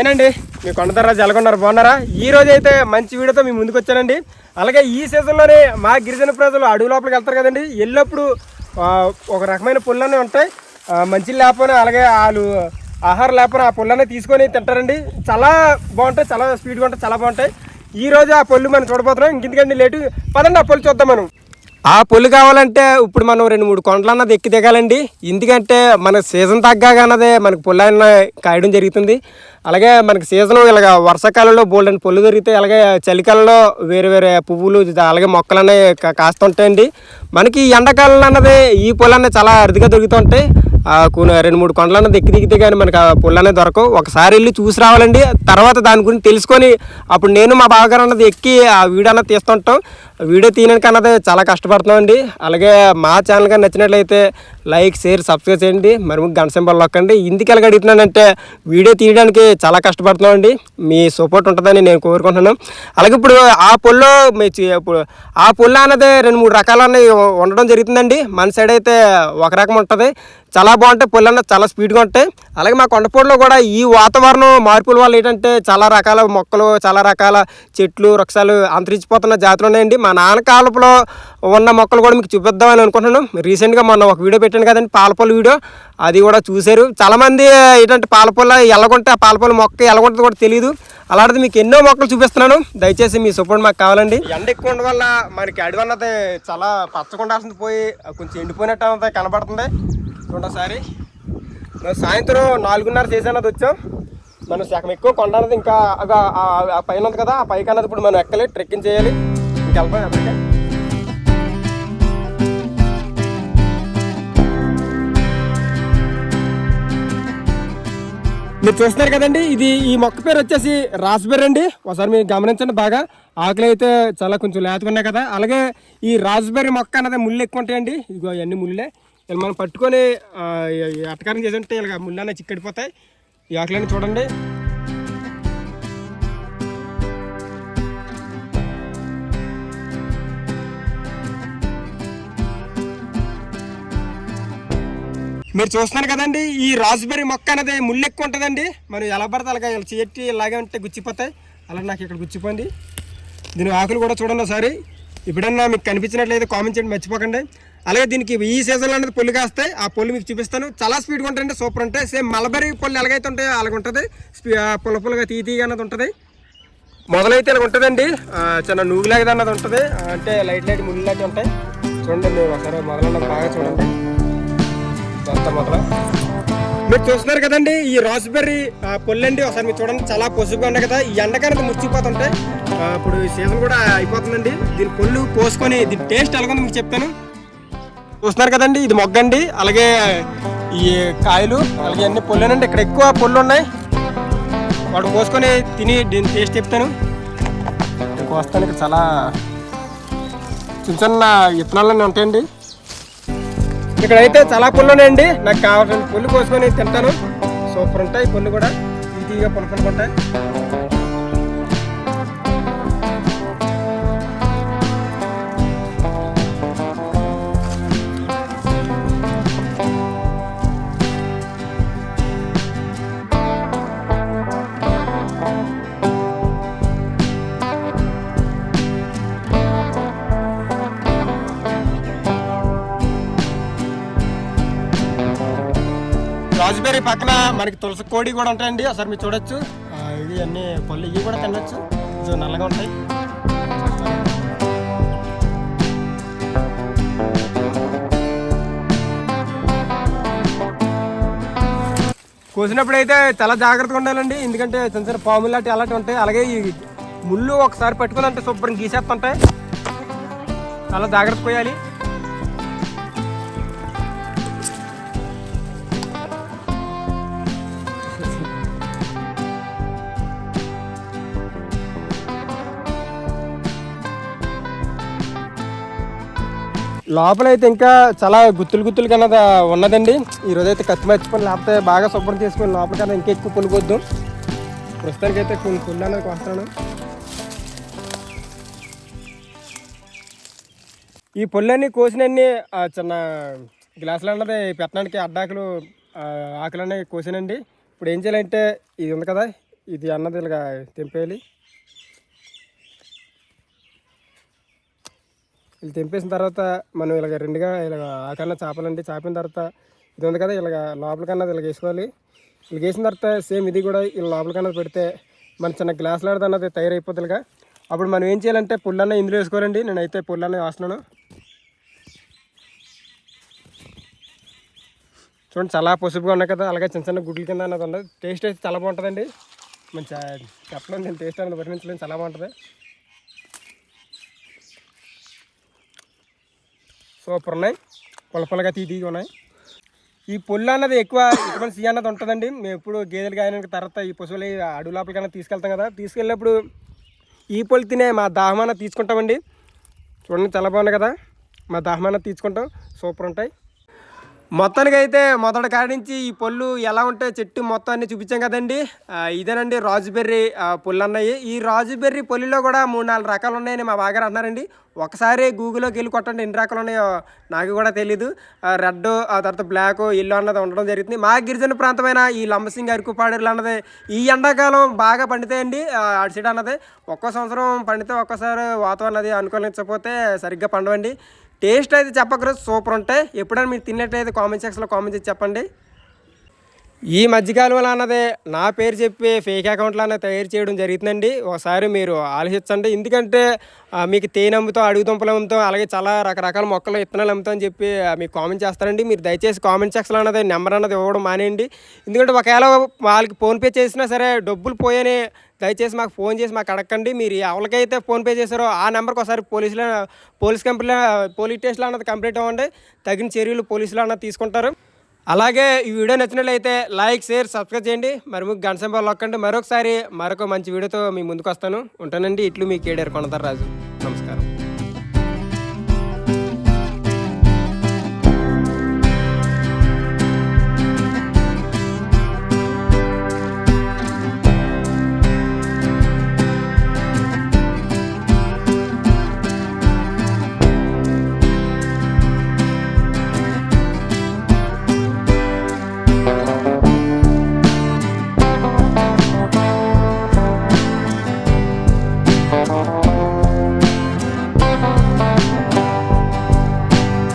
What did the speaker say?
నేనండి మీ కొండదర్రాజు ఎలాగొన్నారు బాగున్నారా? ఈ రోజు అయితే మంచి వీడియోతో మీ ముందుకు వచ్చానండి. అలాగే ఈ సీజన్లోనే మా గిరిజన ప్రజలు అడవి లోపలికి వెళ్తారు కదండి. వెళ్ళినప్పుడు ఒక రకమైన పుల్లనే ఉంటాయి. మంచి లేకపోయినా అలాగే వాళ్ళు ఆహారం లేకపోయినా ఆ పుల్లనే తీసుకొని తింటారండి. చాలా బాగుంటాయి చాలా స్పీడ్గా ఉంటాయి చాలా బాగుంటాయి. ఈ రోజు ఆ పళ్ళు మనం చూడబోతున్నాం. ఇంకెందుకండి లేటు? పదండి ఆ పళ్ళు చూద్దాం మనం. ఆ పొల్లు కావాలంటే ఇప్పుడు మనం రెండు మూడు కొండలు అన్నది ఎక్కి దిగాలండి. ఎందుకంటే మన సీజన్ తగ్గాక అన్నదే మనకు పొల్లు అన్న కాయడం జరుగుతుంది. అలాగే మనకి సీజన్ ఇలాగ వర్షాకాలంలో బోల్డెన్ పొల్లు దొరికితే అలాగే చలికాలంలో వేరే వేరే పువ్వులు అలాగే మొక్కలు అనేవి కాస్తుంటాయండి. మనకి ఎండాకాలంలో అన్నది ఈ పొల్లు చాలా అరుదుగా దొరుకుతుంటాయి. కొన్ని రెండు మూడు కొండలు దిక్కి ఎక్కి దిగితే కానీ మనకు ఆ పుల్లనే దొరకవు. ఒకసారి వెళ్ళి చూసి రావాలండి. తర్వాత దాని గురించి తెలుసుకొని అప్పుడు నేను మా బావగారు అన్నది ఎక్కి ఆ వీడియో అన్నది తీస్తుంటాం. వీడియో తీయడానికి అన్నది చాలా కష్టపడుతున్నామండి. అలాగే మా ఛానల్ కానీ నచ్చినట్లయితే లైక్ షేర్ సబ్స్క్రైబ్ చేయండి. మరి గంట సింబల్ నొక్కండి. ఇందుకు ఎలాగ అడుగుతున్నానంటే వీడియో తీయడానికి చాలా కష్టపడుతున్నామండి. మీ సపోర్ట్ ఉంటుందని నేను కోరుకుంటున్నాను. అలాగే ఇప్పుడు ఆ పొల్లో మీ ఇప్పుడు ఆ పొల్ల అన్నది రెండు మూడు రకాలన్నీ ఉండడం జరుగుతుందండి. మన సైడ్ అయితే ఒక రకం ఉంటుంది. చాలా బాగుంటాయి పొల్లు చాలా స్పీడ్గా ఉంటాయి. అలాగే మా కొండపూడిలో కూడా ఈ వాతావరణం మార్పుల వల్ల ఏంటంటే చాలా రకాల మొక్కలు చాలా రకాల చెట్లు వృక్షాలు అంతరించిపోతున్న జాతులు ఉన్నాయండి. మా నాన్న కాలంలో ఉన్న మొక్కలు కూడా మీకు చూపిద్దామని అనుకుంటున్నాను. రీసెంట్గా మొన్న ఒక వీడియో పెట్టాను కదండి పాలపల్లి వీడియో. అది కూడా చూశారు. చాలామంది ఏంటంటే పాలపొల్ల ఎలాగుంటే ఆ పాలపల్లి మొక్క ఎలాగుంటుందో కూడా తెలియదు అలాంటిది మీకు ఎన్నో మొక్కలు చూపిస్తున్నాను. దయచేసి మీ సపోర్ట్ మాకు కావాలండి. ఎండ ఎక్కువ ఉండడం వల్ల మనకి అడవి అన్నది చాలా పచ్చకుండాల్సింది పోయి కొంచెం ఎండిపోయినట్టు అన్నది కనబడుతుంది. రెండోసారి మేము మనం సాయంత్రం నాలుగున్నర చేసేనది వచ్చాం. మనం సగం ఎక్కువ కొండ అన్నది ఇంకా ఆ- పైన ఉంది కదా ఆ పైకి అన్నది ఇప్పుడు మనం ఎక్కాలి ట్రెక్కింగ్ చేయాలి. ఇంకెళ్ళిపోయి అప్పటికే మీరు చూస్తున్నారు కదండి ఇది ఈ మొక్క పేరు వచ్చేసి రాస్బెర్రీ అండి. ఒకసారి మీరు గమనించండి బాగా. ఆకులు అయితే చాలా కొంచెం లేతగా ఉన్నాయి కదా. అలాగే ఈ రాస్బెర్రీ మొక్క అన్నది ముళ్ళు ఎక్కువ ఉంటాయండి. ఇదిగో అన్ని ముళ్ళే. మనం పట్టుకొని ఈ- అటకారం చేస్తుంటే ఇలా ముళ్ళు చిక్కడిపోతాయి. ఈ ఆకులన్నీ చూడండి. మీరు చూస్తున్నారు కదండి ఈ రాస్బెర్రీ మొక్క అనేది ముళ్ళు ఎక్కువ ఉంటుందండి. మనం ఎలా పడితే అలాగే ఇలా చెట్టి ఇలాగే ఉంటే గుచ్చిపోతాయి. అలా నాకు ఇక్కడ గుచ్చిపోయింది. దీని ఆకులు కూడా చూడండి ఒకసారి. ఇప్పుడన్నా మీకు కనిపించినట్లయితే కామెంట్ చేయండి మర్చిపోకండి. అలాగే దీనికి ఈ సీజన్లో అనేది పొల్లు కాస్తాయి. ఆ పొల్లు మీకు చూపిస్తాను. చాలా స్పీడ్గా ఉంటాయండి సూపర్ ఉంటాయి. సేమ్ మలబరీ పొల్లి ఎలాగైతే ఉంటాయో అలాగ ఉంటుంది. పుల్ల పుల్లగా తీ తీగా అన్నది ఉంటుంది. మొదలైతే ఇలా ఉంటుందండి. చిన్న నూగులాగా అన్నది ఉంటుంది. అంటే లైట్ లైట్ ముళ్ళు లాంటివి ఉంటాయి. చూడండి ఒకసారి మొదలన్నది బాగా చూడండి. ఇదంతా మీరు చూస్తున్నారు కదండి ఈ రాస్బెర్రీ పొల్లండి ఒకసారి మీరు చూడండి. చాలా పొసుగుగా ఉన్నాయి కదా. ఈ ఎండకానికి ముచ్చిపోతుంటాయి. ఇప్పుడు ఈ సీజన్ కూడా అయిపోతుందండి. దీని పొల్లు కోసుకొని దీని టేస్ట్ ఎలాగుందో మీకు చెప్తాను. చూస్తున్నారు కదండి ఇది మొగ్గండి. అలాగే ఈ కాయలు అలాగే అన్ని పొల్లేనండి. ఇక్కడ ఎక్కువ పొల్లు ఉన్నాయి వాడు కోసుకొని తిని దీని టేస్ట్ చెప్తాను. ఇక్కడ కోస్తాను ఇక్కడ చాలా చిన్న చిన్న విత్తనాలన్నీ ఉంటాయండి. ఇక్కడైతే చాలా పుల్లు ఉన్నాయండి నాకు కావాల్సిన పుల్లు కోసుకొని తింటాను. సూపర్ ఉంటాయి పుల్లు కూడా. ఈజీగా పుల్ల పుల్లగా పక్కన మనకి తులసి కోడి కూడా ఉంటాయండి. ఒకసారి మీరు చూడొచ్చు. ఇవి అన్ని పళ్ళు ఇవి కూడా తినొచ్చు. కొంచెం నల్లగా ఉంటాయి. కోసినప్పుడు అయితే చాలా జాగ్రత్తగా ఉండాలండి. ఎందుకంటే చిన్న చిన్న పాములు లాంటి అలాంటివి ఉంటాయి. అలాగే ఈ ముళ్ళు ఒకసారి పట్టుకుందంటే శుభ్రం గీసేస్తుంటాయి. చాలా జాగ్రత్త పోయాలి. లోపలైతే ఇంకా చాలా గుత్తులు గుత్తులు కన్నా ఉన్నదండి. ఈరోజైతే అయితే కత్తి మర్చిపోయి లేకపోతే బాగా శుభ్రం చేసుకుని లోపల కన్నా ఇంకా ఎక్కువ పులిపోద్దు ప్రస్తుతానికైతే కొన్ని పుల్లు అనేది వస్తాను ఈ పుల్లన్నీ కోసినన్ని ఆ, చిన్న గ్లాసులు అన్నది పెట్టడానికి అడ్డాకులు ఆకులు అనేవి కోసానండి. ఇప్పుడు ఏం చేయాలంటే ఇది ఉంది కదా ఇది అన్నది ఇలాగా తెంపేయాలి. వీళ్ళు తెంపేసిన తర్వాత మనం ఇలాగ రెండుగా ఇలాగ ఆకన్నా చేపలండి చాపిన తర్వాత ఇది ఉంది కదా ఇలాగ లోపలికన్నా ఇలాగ వేసుకోవాలి. ఇలాగ వేసిన తర్వాత సేమ్ ఇది కూడా ఇలా లోపలికన్నా పెడితే మన చిన్న గ్లాస్ లాడదు అన్నది తయారైపోతుంది ఇలాగా. అప్పుడు మనం ఏం చేయాలంటే పుల్లన్న ఇందులో వేసుకోవాలండి. నేనైతే పుల్లన్న వేస్తున్నాను. చూడండి చాలా పసుపుగా ఉన్నాయి కదా అలాగే చిన్న చిన్న గుడ్ల కింద అన్నది ఉండదు టేస్ట్ అయితే చాలా బాగుంటుందండి. మంచి చెప్పలేము నేను టేస్ట్ అన్నది వర్ణించలేను చాలా బాగుంటుంది. సూపర్ ఉన్నాయి. పులపలుగా తీ తీగి ఉన్నాయి. ఈ పొల్లు అన్నది ఎక్కువ ఇటువంటి సీ అన్నది ఉంటుందండి. మేము ఎప్పుడు గేదెలు కాయన తర్వాత ఈ పశువులు అడుగు లోపలికైనా తీసుకెళ్తాం కదా. తీసుకెళ్ళినప్పుడు ఈ పొల్లు తినే మా దాహమాన తీసుకుంటామండి. చూడండి చాలా బాగున్నాయి కదా. మా దాహమాన తీసుకుంటాం. సూపర్ ఉంటాయి. మొత్తానికి అయితే మొదటి కాడి నుంచి ఈ పళ్ళు ఎలా ఉంటే చెట్టు మొత్తాన్ని చూపించాం కదండి. ఇదేనండి రాజుబెర్రీ ఆ, పళ్ళు అన్నాయి ఈ రాజుబెర్రీ పళ్ళులో కూడా మూడు నాలుగు రకాలు ఉన్నాయని మా బాగారు అన్నారండి ఒకసారి గూగుల్లోకి వెళ్ళి కొట్టండి ఎన్ని రకాలు ఉన్నాయో నాకు కూడా తెలీదు. రెడ్ ఆ తర్వాత బ్లాక్ ఎల్లో అన్నది ఉండడం జరుగుతుంది. మా గిరిజన ప్రాంతమైన ఈ లంబసింగ్ అరకుపాడేరు అన్నది ఈ ఎండాకాలం బాగా పండుతాయండి. అటు సైడ్ అన్నది ఒక్కో సంవత్సరం పండితే ఒక్కోసారి వాతావరణం అది అనుకూలించకపోతే సరిగ్గా పండవండి. టేస్ట్ అయితే చెప్పకరు సూపర్ ఉంటాయి. ఎప్పుడైనా మీరు తిన్నట్లయితే కామెంట్ సెక్షన్లో కామెంట్ చేసి చెప్పండి. ఈ మధ్యకాలంలో అన్నదే నా పేరు చెప్పి ఫేక్ అకౌంట్లు అన్నది తయారు చేయడం జరుగుతుందండి. ఒకసారి మీరు ఆలోచించండి. ఎందుకంటే మీకు తేనె అమ్ముతాం అడుగు దుంపలు అమ్ముతాం అలాగే చాలా రకరకాల మొక్కలు విత్తనాలు అమ్ముతాం అని చెప్పి మీకు కామెంట్ చేస్తారండి. మీరు దయచేసి కామెంట్ సెక్షన్ అన్నది నెంబర్ అన్నది ఇవ్వడం మానేయండి. ఎందుకంటే ఒకవేళ వాళ్ళకి ఫోన్పే చేసినా సరే డబ్బులు పోయని దయచేసి మాకు ఫోన్ చేసి మాకు అడగండి మీరు ఎవరికైతే ఫోన్పే చేశారో ఆ నెంబర్కి ఒకసారి పోలీసులు పోలీస్ కంపెనీలో పోలీస్ స్టేషన్లో అన్నది కంప్లీట్ అవ్వండి తగిన చర్యలు పోలీసులు అన్నది తీసుకుంటారు. అలాగే ఈ వీడియో నచ్చినట్లయితే లైక్ షేర్ సబ్స్క్రైబ్ చేయండి. మరి మీకు గంట సింబల్ నొక్కండి మరొకసారి మరొక మంచి వీడియోతో మీ ముందుకు వస్తాను. ఉంటానండి. ఇట్లు మీ కేడర్ కొనతారు రాజు.